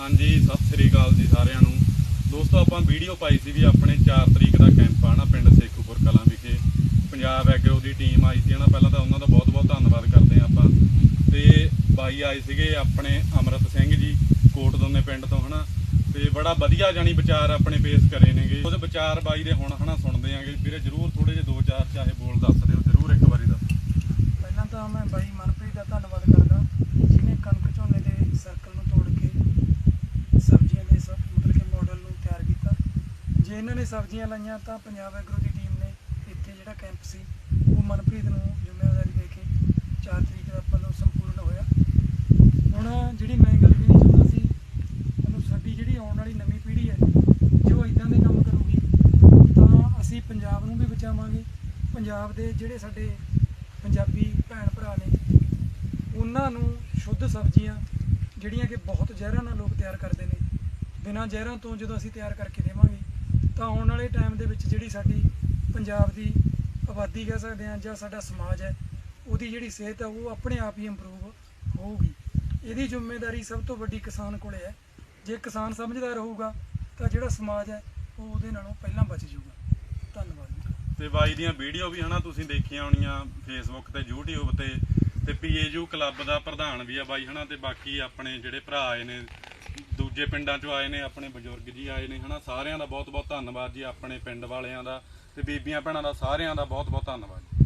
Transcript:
ਹਾਂਜੀ, ਸਤਿ ਸ੍ਰੀ ਅਕਾਲ ਜੀ ਸਾਰਿਆਂ ਨੂੰ। ਦੋਸਤੋ, ਆਪਾਂ ਵੀਡੀਓ ਪਾਈ ਸੀ ਵੀ ਆਪਣੇ 4 ਤਰੀਕ ਦਾ ਕੈਂਪ ਆ ਨਾ ਪਿੰਡ ਸੇਖੂਪੁਰ ਕਲਾਂ ਵਿਖੇ। ਪੰਜਾਬ ਐਗਰੋ ਦੀ ਟੀਮ ਆਈ ਸੀ ਨਾ, ਪਹਿਲਾਂ ਤਾਂ ਉਹਨਾਂ ਦਾ ਬਹੁਤ-ਬਹੁਤ ਧੰਨਵਾਦ ਕਰਦੇ ਹਾਂ ਆਪਾਂ। ਤੇ ਬਾਈ ਆਏ ਸੀਗੇ ਆਪਣੇ ਅਮਰਤ ਸਿੰਘ ਜੀ, ਕੋਟ ਦੋਨੇ ਪਿੰਡ ਤੋਂ, ਹਨਾ। ਤੇ ਬੜਾ ਵਧੀਆ ਜਾਨੀ ਵਿਚਾਰ ਆਪਣੇ ਪੇਸ਼ ਕਰੇ ਨੇਗੇ। ਉਹਦੇ ਵਿਚਾਰ ਬਾਈ ਦੇ ਹੁਣ, ਹਨਾ, ਸੁਣਦੇ ਆਂਗੇ। ਵੀਰੇ ਜਰੂਰ ਥੋੜੇ ਜਿਹੇ ਦੋ ਚਾਰ ਚਾਹੇ ਬੋਲ ਦੱਸ ਦਿਓ ਜਰੂਰ ਇੱਕ ਵਾਰੀ ਦੱਸ ਪਹਿਲਾਂ ਤਾਂ ਮੈਂ ਬਾਈ ਮਨਪ੍ਰੀਤ ਦਾ ਧੰਨਵਾਦ ਕਰਦਾ ਜਿਹਨੇ ਕਣਕ ਝੋਨੇ ਦੇ ਸਰਕਲ ਨੂੰ ਤੋੜ ਕੇ ਸਬਜ਼ੀਆਂ ਦੇ ਸਭ ਮਤਲਬ ਕਿ ਮਾਡਲ ਨੂੰ ਤਿਆਰ ਕੀਤਾ ਜੇ ਇਹਨਾਂ ਨੇ ਸਬਜ਼ੀਆਂ ਲਾਈਆਂ ਤਾਂ ਪੰਜਾਬ ਐਗਰੋ ਦੀ ਟੀਮ ਨੇ ਇੱਥੇ ਜਿਹੜਾ ਕੈਂਪ ਸੀ, ਉਹ ਮਨਪ੍ਰੀਤ ਨੂੰ ਜ਼ਿੰਮੇਵਾਰੀ ਦੇ ਕੇ 4 ਤਰੀਕ ਦਾ ਆਪਾਂ ਸੰਪੂਰਨ ਹੋਇਆ। ਹੁਣ ਜਿਹੜੀ ਮੈਂ ਗੱਲ ਕਹਿਣੀ ਚਾਹੁੰਦਾ ਸੀ ਮੈਨੂੰ ਸਾਡੀ ਜਿਹੜੀ ਆਉਣ ਵਾਲੀ ਨਵੀਂ ਪੀੜ੍ਹੀ ਹੈ, ਜੋ ਇਦਾਂ ਦੇ ਕੰਮ ਕਰੂਗੀ, ਤਾਂ ਅਸੀਂ ਪੰਜਾਬ ਨੂੰ ਵੀ ਬਚਾਵਾਂਗੇ। ਪੰਜਾਬ ਦੇ ਜਿਹੜੇ ਸਾਡੇ ਪੰਜਾਬੀ ਭੈਣ ਭਰਾ ਨੇ, ਉਹਨਾਂ ਨੂੰ ਸ਼ੁੱਧ ਸਬਜ਼ੀਆਂ, ਜਿਹੜੀਆਂ ਕਿ ਬਹੁਤ ਜ਼ਹਿਰਾਂ ਨਾਲ ਲੋਕ ਤਿਆਰ ਕਰਦੇ ਨੇ, ਬਿਨਾਂ ਜ਼ਹਿਰਾਂ ਤੋਂ ਜਦੋਂ ਅਸੀਂ ਤਿਆਰ ਕਰਕੇ ਦੇਵਾਂਗੇ ਤਾਂ ਆਉਣ ਵਾਲੇ ਟਾਈਮ ਦੇ ਵਿੱਚ ਜਿਹੜੀ ਸਾਡੀ ਪੰਜਾਬ ਦੀ ਆਬਾਦੀ ਕਹਿ ਸਕਦੇ ਹਾਂ ਜਾਂ ਸਾਡਾ ਸਮਾਜ ਹੈ, ਉਹਦੀ ਜਿਹੜੀ ਸਿਹਤ ਹੈ ਉਹ ਆਪਣੇ ਆਪ ਹੀ ਇੰਪਰੂਵ ਹੋਊਗੀ। ਇਹਦੀ ਜ਼ਿੰਮੇਵਾਰੀ ਸਭ ਤੋਂ ਵੱਡੀ ਕਿਸਾਨ ਕੋਲੇ ਹੈ। ਜੇ ਕਿਸਾਨ ਸਮਝਦਾਰ ਹੋਊਗਾ, ਤਾਂ ਜਿਹੜਾ ਸਮਾਜ ਹੈ, ਉਹ ਉਹਦੇ ਨਾਲੋਂ ਪਹਿਲਾਂ ਬਚ ਜਾਊਗਾ। ਧੰਨਵਾਦ ਜੀ। ਤੇ ਬਾਈ ਦੀਆਂ ਵੀਡੀਓ ਵੀ ਹਨਾ ਤੁਸੀਂ ਦੇਖੀਆਂ ਹੋਣੀਆਂ ਫੇਸਬੁੱਕ ਤੇ, YouTube ਤੇ ਤੇ ਪੀਏਯੂ ਕਲੱਬ ਦਾ ਪ੍ਰਧਾਨ ਵੀ ਆ ਬਾਈ ਹਨਾ, ਤੇ ਬਾਕੀ ਆਪਣੇ ਜਿਹੜੇ ਭਰਾ ਆਏ ਨੇ ਦੂਜੇ ਪਿੰਡਾਂ ਚੋਂ ਆਏ ਨੇ, ਆਪਣੇ ਬਜ਼ੁਰਗ ਜੀ ਆਏ ਨੇ, ਹਨਾ? ਸਾਰਿਆਂ ਦਾ ਬਹੁਤ ਬਹੁਤ ਧੰਨਵਾਦ ਜੀ, ਆਪਣੇ ਪਿੰਡ ਵਾਲਿਆਂ ਦਾ ਤੇ ਬੀਬੀਆਂ ਭੈਣਾਂ ਦਾ ਸਾਰਿਆਂ ਦਾ ਬਹੁਤ ਬਹੁਤ ਧੰਨਵਾਦ